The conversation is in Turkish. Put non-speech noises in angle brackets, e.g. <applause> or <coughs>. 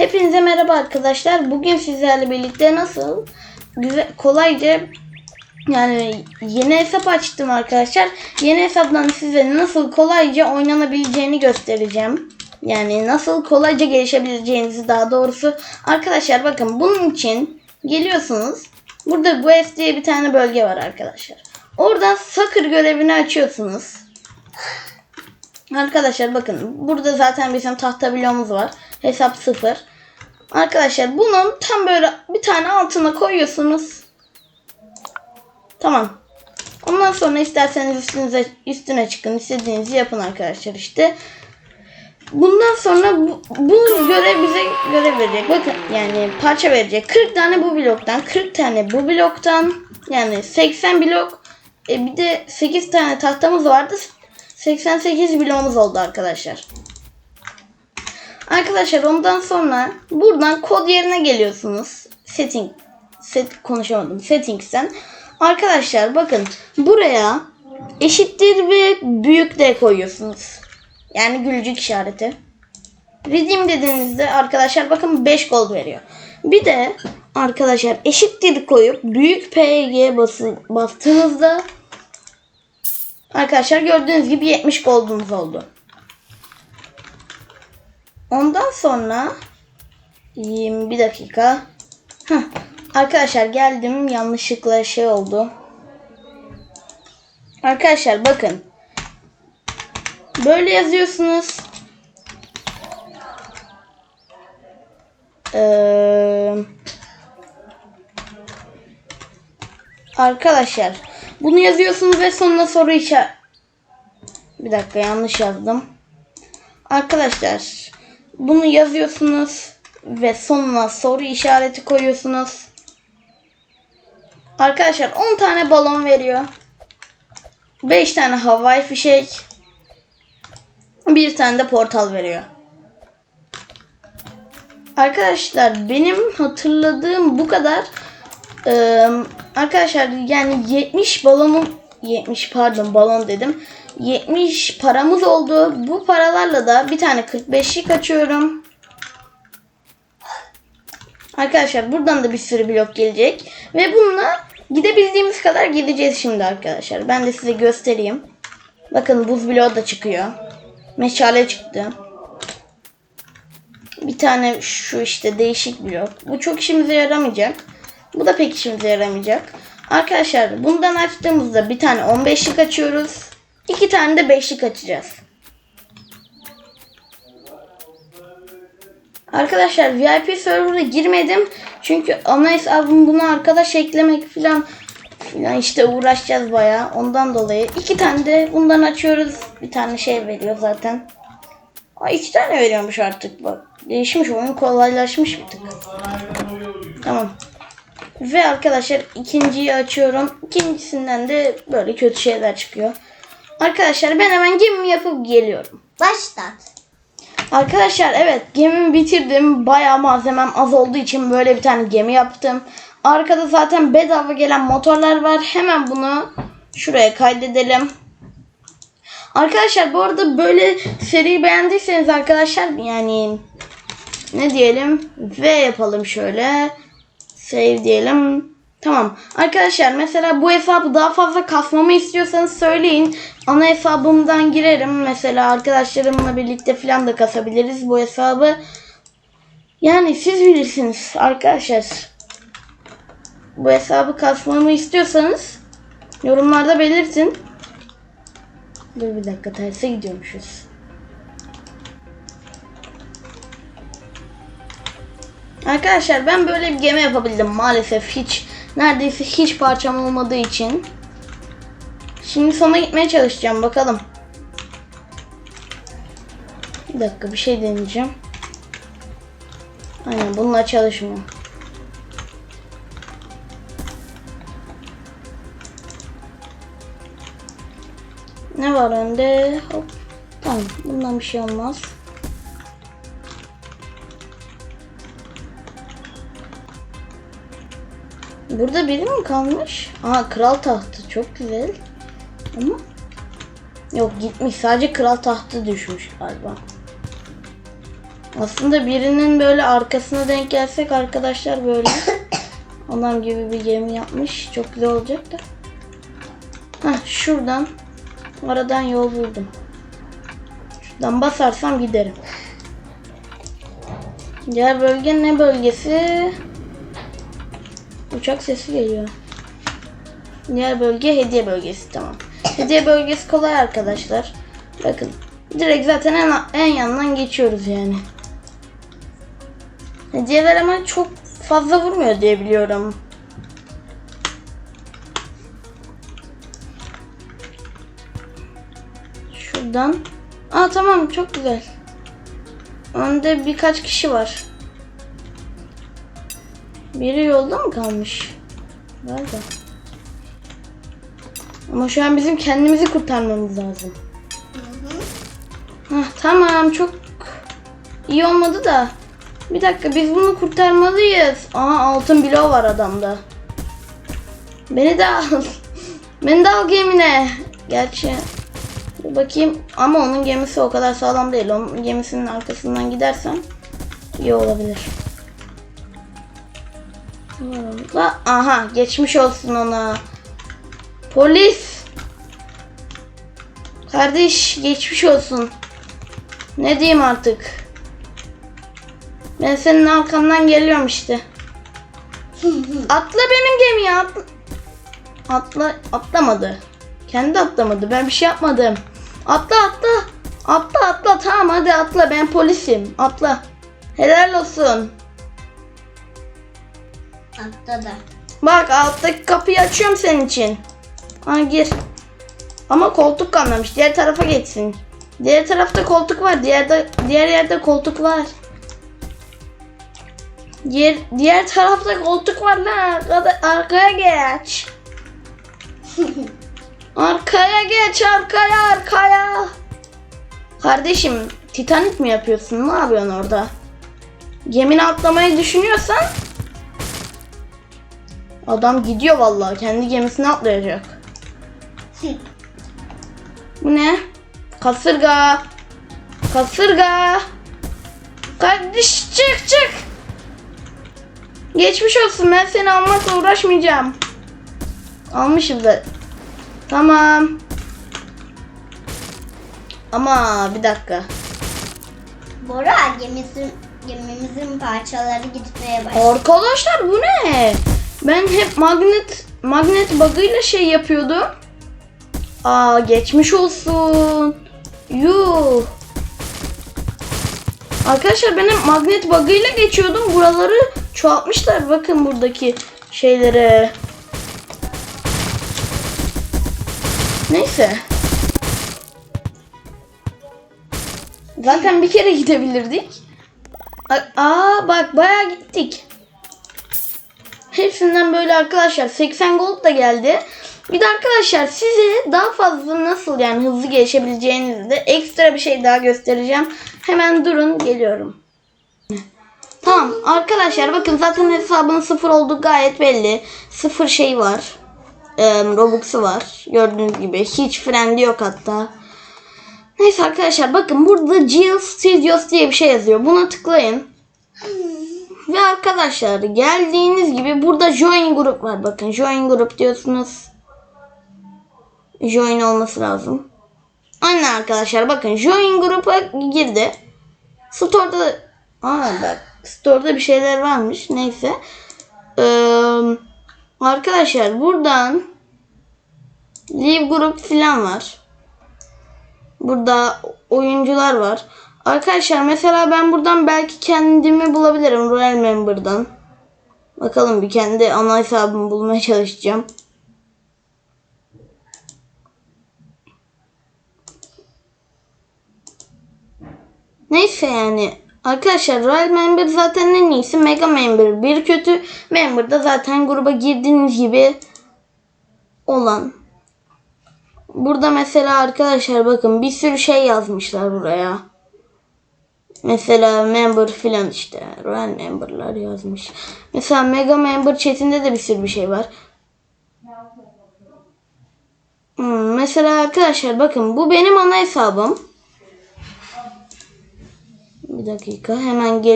Hepinize merhaba arkadaşlar. Bugün sizlerle birlikte nasıl güzel kolayca yani yeni hesap açtım arkadaşlar. Yeni hesaptan size nasıl kolayca oynanabileceğini göstereceğim. Yani nasıl kolayca gelişebileceğinizi daha doğrusu. Arkadaşlar bakın bunun için geliyorsunuz. Burada West diye bir tane bölge var arkadaşlar. Oradan Soccer görevini açıyorsunuz. Arkadaşlar bakın burada zaten bizim tahta bloğumuz var. Hesap sıfır. Arkadaşlar bunun tam böyle bir tane altına koyuyorsunuz. Tamam. Ondan sonra isterseniz üstünüze üstüne çıkın. istediğinizi yapın arkadaşlar işte. Bundan sonra bu, bu görev bize görev verecek. Bakın yani parça verecek. 40 tane bu bloktan, 40 tane bu bloktan. Yani 80 blok. E bir de 8 tane tahtamız vardı. 88 bloğumuz oldu arkadaşlar. Arkadaşlar ondan sonra buradan kod yerine geliyorsunuz. Setting set konuşamadım. Settings'ten. Arkadaşlar bakın buraya eşittir ve büyük de koyuyorsunuz. Yani gülücük işareti. Redeem dediğinizde arkadaşlar bakın 5 gold veriyor. Bir de arkadaşlar eşittir koyup büyük PG bası, bastığınızda arkadaşlar gördüğünüz gibi 70 gold'umuz oldu. Ondan sonra 21 dakika. Heh, arkadaşlar geldim yanlışlıkla şey oldu. Arkadaşlar bakın. Böyle yazıyorsunuz. Ee, arkadaşlar bunu yazıyorsunuz ve sonuna soru işareti. Bir dakika yanlış yazdım. Arkadaşlar bunu yazıyorsunuz ve sonuna soru işareti koyuyorsunuz. Arkadaşlar 10 tane balon veriyor. 5 tane havai fişek. Bir tane de portal veriyor. Arkadaşlar benim hatırladığım bu kadar. Ee, arkadaşlar yani 70 balonum 70 pardon balon dedim. 70 paramız oldu. Bu paralarla da bir tane 45'lik açıyorum. Arkadaşlar buradan da bir sürü blok gelecek. Ve bununla gidebildiğimiz kadar gideceğiz şimdi arkadaşlar. Ben de size göstereyim. Bakın buz bloğu da çıkıyor. Meşale çıktı. Bir tane şu işte değişik blok. Bu çok işimize yaramayacak. Bu da pek işimize yaramayacak. Arkadaşlar bundan açtığımızda bir tane 15'lik açıyoruz. İki tane de 5'lik açacağız. Arkadaşlar VIP server'a girmedim. Çünkü ana hesabım buna arkadaş eklemek falan filan işte uğraşacağız bayağı. Ondan dolayı iki tane de bundan açıyoruz. Bir tane şey veriyor zaten. Ay iki tane veriyormuş artık bak. Değişmiş oyun kolaylaşmış bir. Tamam. Ve arkadaşlar ikinciyi açıyorum. İkincisinden de böyle kötü şeyler çıkıyor. Arkadaşlar ben hemen gemimi yapıp geliyorum. Başlat. Arkadaşlar evet gemimi bitirdim. Bayağı malzemem az olduğu için böyle bir tane gemi yaptım. Arkada zaten bedava gelen motorlar var. Hemen bunu şuraya kaydedelim. Arkadaşlar bu arada böyle seri beğendiyseniz arkadaşlar yani ne diyelim V yapalım şöyle. Save diyelim. Tamam. Arkadaşlar mesela bu hesabı daha fazla kasmamı istiyorsanız söyleyin. Ana hesabımdan girerim. Mesela arkadaşlarımla birlikte falan da kasabiliriz bu hesabı. Yani siz bilirsiniz arkadaşlar. Bu hesabı kasmamı istiyorsanız yorumlarda belirtin. Dur bir dakika terse gidiyormuşuz. Arkadaşlar ben böyle bir gemi yapabildim maalesef hiç neredeyse hiç parçam olmadığı için. Şimdi sona gitmeye çalışacağım bakalım. Bir dakika bir şey deneyeceğim. Aynen bununla çalışmıyor. Ne var önde? Hop. Tamam bundan bir şey olmaz. Burada biri mi kalmış? Aa kral tahtı çok güzel. Ama yok gitmiş sadece kral tahtı düşmüş galiba. Aslında birinin böyle arkasına denk gelsek arkadaşlar böyle. <coughs> Adam gibi bir gemi yapmış. Çok güzel olacak da. Heh, şuradan aradan yol buldum. Şuradan basarsam giderim. Diğer bölge ne bölgesi? Uçak sesi geliyor. Diğer bölge hediye bölgesi tamam. Hediye bölgesi kolay arkadaşlar. Bakın direkt zaten en, en yandan geçiyoruz yani. Hediyeler ama çok fazla vurmuyor diye biliyorum. Şuradan. Aa tamam çok güzel. Önde birkaç kişi var. Biri yolda mı kalmış? Galiba. Ama şu an bizim kendimizi kurtarmamız lazım. Hah, tamam çok iyi olmadı da. Bir dakika biz bunu kurtarmalıyız. Aha altın bloğu var adamda. Beni de al. <laughs> Beni de al gemine. Gerçi bir bakayım ama onun gemisi o kadar sağlam değil. Onun gemisinin arkasından gidersem iyi olabilir. La, aha geçmiş olsun ona. Polis. Kardeş geçmiş olsun. Ne diyeyim artık? Ben senin arkandan geliyorum işte. Atla benim gemiye atla. Atla atlamadı. Kendi atlamadı. Ben bir şey yapmadım. Atla atla. Atla atla tamam hadi atla ben polisim. Atla. Helal olsun. Atladı. Bak alttaki kapıyı açıyorum senin için. Ha gir. Ama koltuk kalmamış. Diğer tarafa geçsin. Diğer tarafta koltuk var. Diğer de, diğer yerde koltuk var. Diğer, diğer tarafta koltuk var lan. Arkada, arkaya geç. <laughs> arkaya geç arkaya arkaya. Kardeşim Titanic mi yapıyorsun? Ne yapıyorsun orada? Gemini atlamayı düşünüyorsan Adam gidiyor vallahi kendi gemisine atlayacak. Bu ne? Kasırga. Kasırga. Kardeş çık çık. Geçmiş olsun ben seni almakla uğraşmayacağım. Almışım da. Tamam. Ama bir dakika. Bora gemisi, gemimizin parçaları gitmeye başladı. Arkadaşlar bu ne? Ben hep magnet magnet bug'ıyla şey yapıyordum. Aa geçmiş olsun. Yuh. Arkadaşlar benim magnet bug'ıyla geçiyordum. Buraları çoğaltmışlar. Bakın buradaki şeylere. Neyse. Zaten bir kere gidebilirdik. Aa bak bayağı gittik. Hepsinden böyle arkadaşlar 80 gold da geldi. Bir de arkadaşlar size daha fazla nasıl yani hızlı gelişebileceğinizi de ekstra bir şey daha göstereceğim. Hemen durun geliyorum. Tamam arkadaşlar bakın zaten hesabın sıfır olduğu gayet belli. Sıfır şey var. Ee, Robux'u var. Gördüğünüz gibi. Hiç friend'i yok hatta. Neyse arkadaşlar bakın burada Geo Studios diye bir şey yazıyor. Buna tıklayın. Ve arkadaşlar geldiğiniz gibi burada join grup var. Bakın join grup diyorsunuz. Join olması lazım. Aynen arkadaşlar bakın join grupa girdi. Store'da Aa bak store'da bir şeyler varmış. Neyse. Ee, arkadaşlar buradan leave grup falan var. Burada oyuncular var. Arkadaşlar mesela ben buradan belki kendimi bulabilirim Royal Member'dan. Bakalım bir kendi ana hesabımı bulmaya çalışacağım. Neyse yani. Arkadaşlar Royal Member zaten en iyisi. Mega Member bir kötü. Member da zaten gruba girdiğiniz gibi olan. Burada mesela arkadaşlar bakın bir sürü şey yazmışlar buraya. Mesela member filan işte. Royal memberlar yazmış. Mesela mega member chatinde de bir sürü bir şey var. Hmm, mesela arkadaşlar bakın bu benim ana hesabım. Bir dakika hemen gel.